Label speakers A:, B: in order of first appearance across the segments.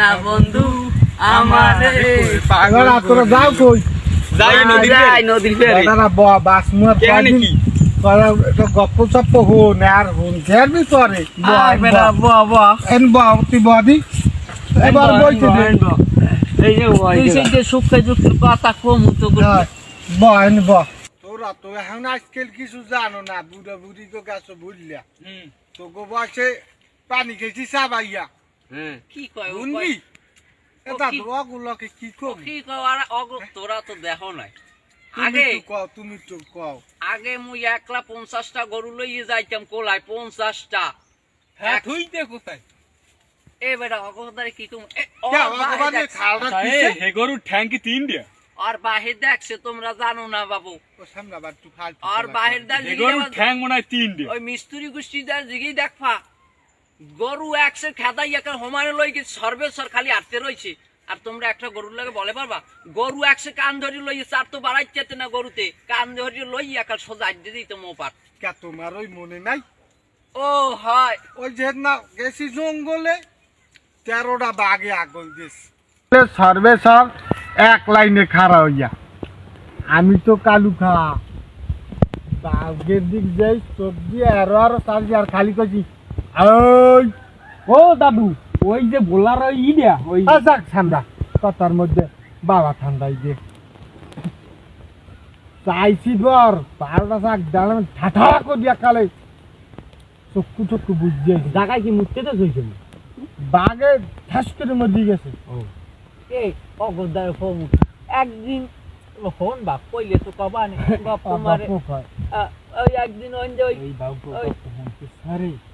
A: না বন্ধু আমারে
B: এবার তোরা যাও কই?
C: যাই নদীর
A: যাই
C: ধারে।
A: নদীর ফেরে
B: দাদারা বাস মুয়ার
C: কেনে কি?
B: গপ্প সপ্প হন আর হন এবার বইতে দে।
A: এই যে তুই সেই যে সুখে দুঃখের কথা কম তো
B: এন ব। তোরা তো এখন আজকাল কিছু জানো না বুড়া বুড়ি গো গাছ তো গো বসে পানি খেয়েছি চাবাইয়া
A: কি কয় ও
B: এটা
A: কি? আর অগ তোরা তো দেখো নাই। আগে
B: কও তুমি তো কও।
A: আগে মুই একলা পঞ্চাশটা গরু লইয়ে যাইতাম কোলায় পঞ্চাশটা।
C: হ্যাঁ থুইতে কোথায়?
A: এ বেটা অগদারে কি তুমি এ,
B: কে
A: ওর বাহে
B: ভগবানের
A: দেখছে-
B: খালটা
C: এ,
B: কিসে
C: হে গরুর ঠ্যাঙ্কি তিন দিয়া।
A: আর বাহির দেখছে তোমরা জানো না বাবু। আর বাহির
B: কও।
A: দা
C: হে গরুর ঠ্যাং মনে হয় তিন দিয়া।
A: ওই মিস্ত্রি গোষ্ঠীদার দিকেই দেখবা গরু একসে খেদাই একটা হোমারে লই গেছে সর্বেশ্বর খালি আটতে রয়েছে। আর তোমরা একটা গরুর লাগে বলে পারবা? গরু একসে কান ধরি লই চার তো বাড়াইতে না গরুতে। কান ধরি লই একা সোজা আড্ডে দিতে মোপার
B: কে তোমার ওই মনে নাই?
A: ও হয়।
B: ওই যে না গেছি জঙ্গলে তেরোটা বাঘে আগল গেছে। সর্বে সব এক লাইনে খাড়া হইয়া। আমি তো কালু খা বাঘের দিক যাই চোখ দিয়ে আরও আরও সারছি আর খালি করছি।
C: ও দাদু ওই যে বোলার ওই ই দিয়া ওই
B: যাক ঠান্ডা। কথার মধ্যে বাবা ঠান্ডাই যে চাইছি ধর বারোটা শাক দাঁড়ানো ঠাঠা করিয়া কালে। চক্ষু চক্ষু বুঝছে
C: জায়গায় কি মুততে তো হইছে
B: বাঘে ঠাস করে মধ্যে গেছে।
A: এই অগদার ফোন একদিন ফোন বা কইলে তো কবা নে গপ মারে
B: বাপও
A: ওই একদিন ওই ওই তোমরা কাবাবো
B: ঠান্ডাটা কইলি কি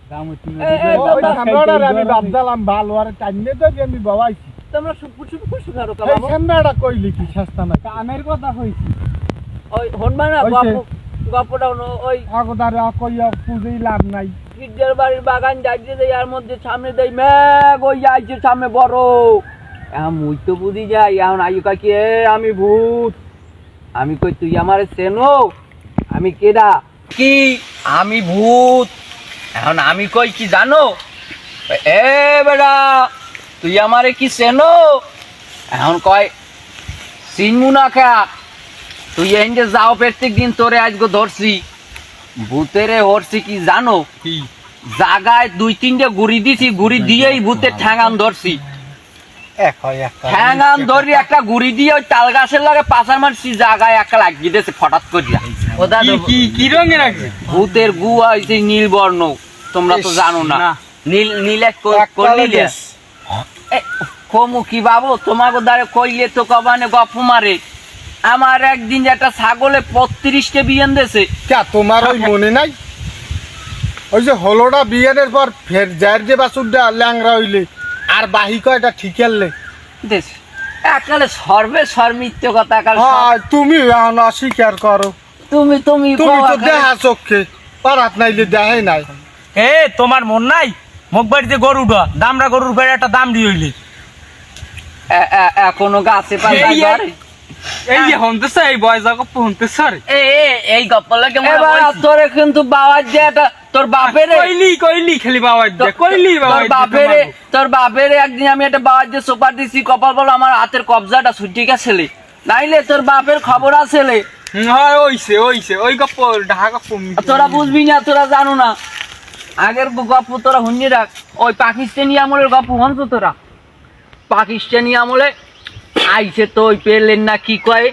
C: কথা কইছি।
A: ওই। গপটা
B: আগদারে কইয়া পুজোই লাভ নাই।
A: গির্জার বাড়ির বাগান দেয় আর মধ্যে সামনে দেয় ম্যাগ ওই আইছে সামনে বড়। এখন মুই তো বুঝি যাই এখন আয়ু কাকি এ আমি ভূত। আমি কই তুই আমার চেনো? আমি কেডা? কি? আমি ভূত। এখন আমি কই কি জানো? এ বেড়া তুই আমারে কি চেনো? এখন কয় চিনমু না খা তুই এনকে যাও প্রত্যেক দিন তোরে আজকে ধরছি। ভূতেরে হরছি কি জানো? জাগায় দুই তিনটে গুড়ি দিছি গুড়ি দিয়েই ভূতের ঠ্যাঙান ধরছি। ঠ্যাঙান ধরি একটা গুড়ি দিয়ে ওই তাল গাছের লাগে পাশার মারছি জাগায় একটা লাগিয়ে দিয়েছে ফটাৎ করিয়া। ও দাদা
C: কি- কি কি রঙের
A: ভূতের গু হয়েছে নীল বর্ণ তোমরা তো জানো না।
C: না।
A: নীল নীলে করলিলে কমু কি বাবু? তোমাকে দ্বারে কইলে তো কবানে গপ মারে। আমার একদিন একটা ছাগলে পত্রিশটা বিয়ান দেছে।
B: কে তোমার ওই মনে নাই? ওই যে হলোটা বিয়ের পর ফের যার যে বাসুরটা ল্যাংরা হইলে আর বাহি কয়টা ঠিকেললে?
A: দেশ একালে সর্বে সর্মিত্য কথা
B: হ্যাঁ তুমি এখন অস্বীকার করো।
A: তুমি তুমি
B: তুমি তো দেহা চোখে পারাত নাইলে দেখাই নাই।
C: এ তোমার মন নাই? মোক বাড়িতে গরুটা দামরা গরুর বেড়ে একটা দাম দিয়ে হইলে।
A: এখনও গাছে পাতা
C: এই- যে হনতেছে এই বয়স গপ হনতেছে
A: এ এ এই গপ্পলাকে এবার তোরে কিন্তু বাবার যে একটা তোর বাপের
C: কইলি কইলি। খালি বাবা দে কইলি বাবা
A: তোর বাপের তোর বাপের একদিন আমি একটা বাবার যে সোপার দিছি কপাল বলো আমার হাতের কবজাটা ছুটি গেছিলে নাইলে তোর বাপের খবর আছেলে
C: হয় ওইছে ওইছে ওই গপ ঢাকা
A: তোরা বুঝবি না তোরা জানো না। আগের গপ্প তোরা হুন্নি রাখ। ওই পাকিস্তানি আমলের গপ্প হন তো তোরা? পাকিস্তানি আমলে আইছে তো ওই পেলেন না কি কয়?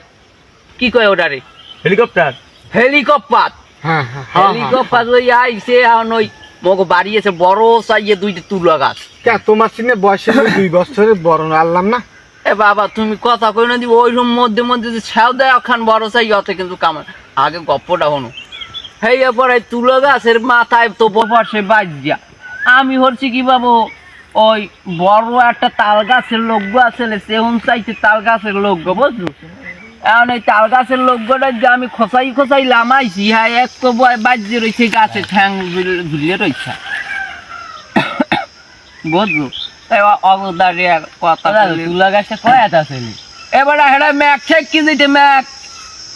A: কি কয় ওটারে?
C: হেলিকপ্টার।
A: হেলিকপ্টার।
B: হ্যাঁ হ্যাঁ
A: হেলিকপ্টার ওই আইছে এখন ওই মগ বাড়িয়েছে বড় সাইয়ে দুইটা তুলা গাছ।
B: কে তোমার সিনে বয়সে দুই বছরের বড় আনলাম না?
A: এ বাবা তুমি কথা কই না দিব ওই মধ্যে মধ্যে যে ছাও দেয় ওখান বড় চাই অত কিন্তু কামার আগে গপ্পটা হনো হেই পরে তুলো গাছের মাথায় তো পাশে বাজ্যা। আমি হচ্ছি কি বাবু? ওই বড় একটা তাল গাছের লোক আছে সেহুন চাইছে তাল গাছের লোক বুঝলো এখন এই তাল গাছের লোকটা যে আমি খসাই খসাই লামাইছি হ্যাঁ এক তো বাজ্যে রয়েছে গাছে ঠ্যাং ঝুলে- ঝুলিয়ে রয়েছে বুঝলো অগদারে কথা তুলা গাছে কয়াত আছে এবার হেডা ম্যাক ঠেক কি দিতে ম্যাক?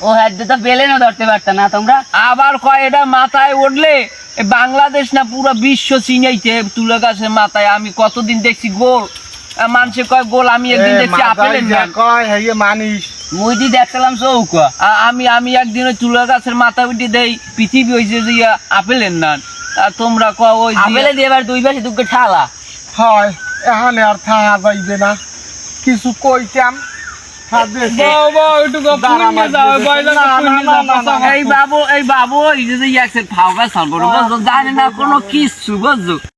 A: ও হ্যাঁ তো পেলে না ধরতে পারত না তোমরা? আবার কয় এটা মাথায় উঠলে? বাংলাদেশ না পুরো বিশ্ব চিনাইতে তুলা গাছের মাথায়। আমি কতদিন দেখছি গোল। আহ, মানুষে কয় গোল আমি একদিন দেখছি আপেলের নাম
B: কয় হেয়ে মানিস।
A: মুই দি দেখছিলাম চৌক। আমি আমি একদিন ওই তুলা গাছের মাথা উঠে দেই পৃথিবী হয়েছে যে ইয়া আপেলের নান। আর তোমরা কও ওই আপেলে দিয়ে এবার দুই পাশে দুটো ঠালা।
B: হয় এখানে আর থাকা যাইবে না। কিছু কইতাম
A: এই বাবু এই বাবু এই যে ইয়াছে ফাউকা বুঝছ জানি না কোনো কিছু বুঝছ